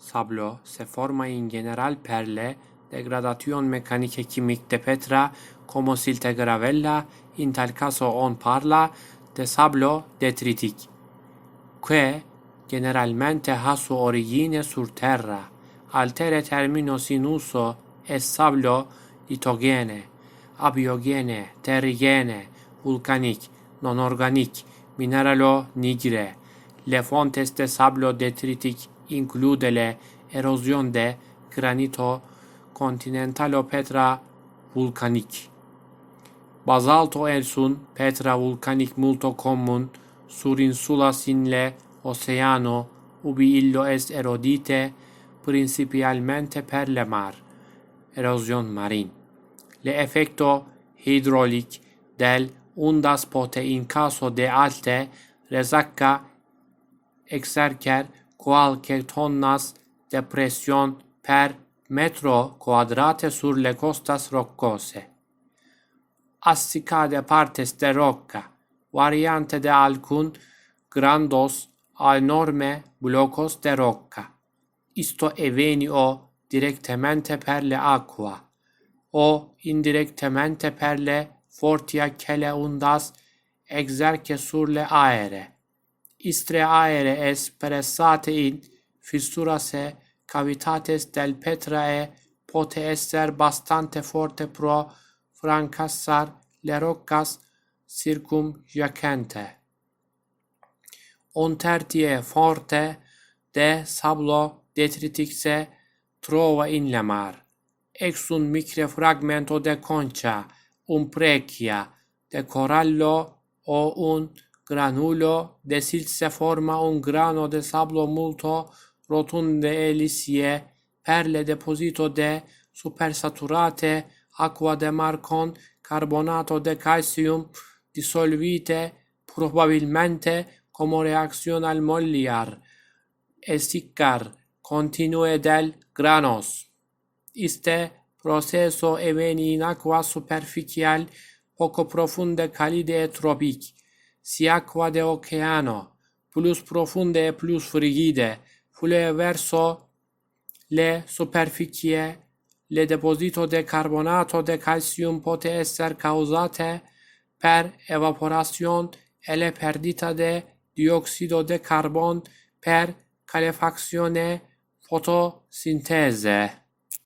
sablo se forma in general per le degradación mecánica química de Petra como silte gravella, in tal caso on parla de sablo detritic, que generalmente ha su origine sur terra, altere terminos in uso es sablo litogene, abiogene, terrigene, vulcanic, non-organic, mineralo nigre. Le fontes de sablo detritic include le erosión de granito continental o petra vulcanic. Basalto es un petra vulcanic multo común sur insulas in le oceano ubi illo est erodite principalmente per le mar, erosión marin. Le efecto hidrolic del undas pote in caso de alte resacca exercer qualche tonnas de presión per metro quadrate sur le costas roccose. Assicade partes de rocca, variante de alcun grandos a enorme blocos de rocca. Isto eveni o directamente per le aqua, o indirectamente per le fortia che undas exerce sur le aere. Istre aere es pressate in fissurase cavitates del petrae pote esser bastante forte pro francassar le roccas circumjacente. Un tertie forte de sablo detritic se trova in le mar. Ex un micre fragmento de concha, un precia, de corallo o un granulo de silce forma un grano de sablo multo rotunde elisie per le deposito de supersaturate acqua de mar con carbonato de calcium dissolvite probabilmente como reacción al molliar esticar continue del granos. Este proceso eveni in acqua superficial poco profunde calide e tropic, si acqua de oceano, plus profunde e plus frigide, fluye verso le superficie, le deposito de carbonato de calcium pote esser causate per evaporación e le perdita de dioxido de carbon per calefaccione fotosintese.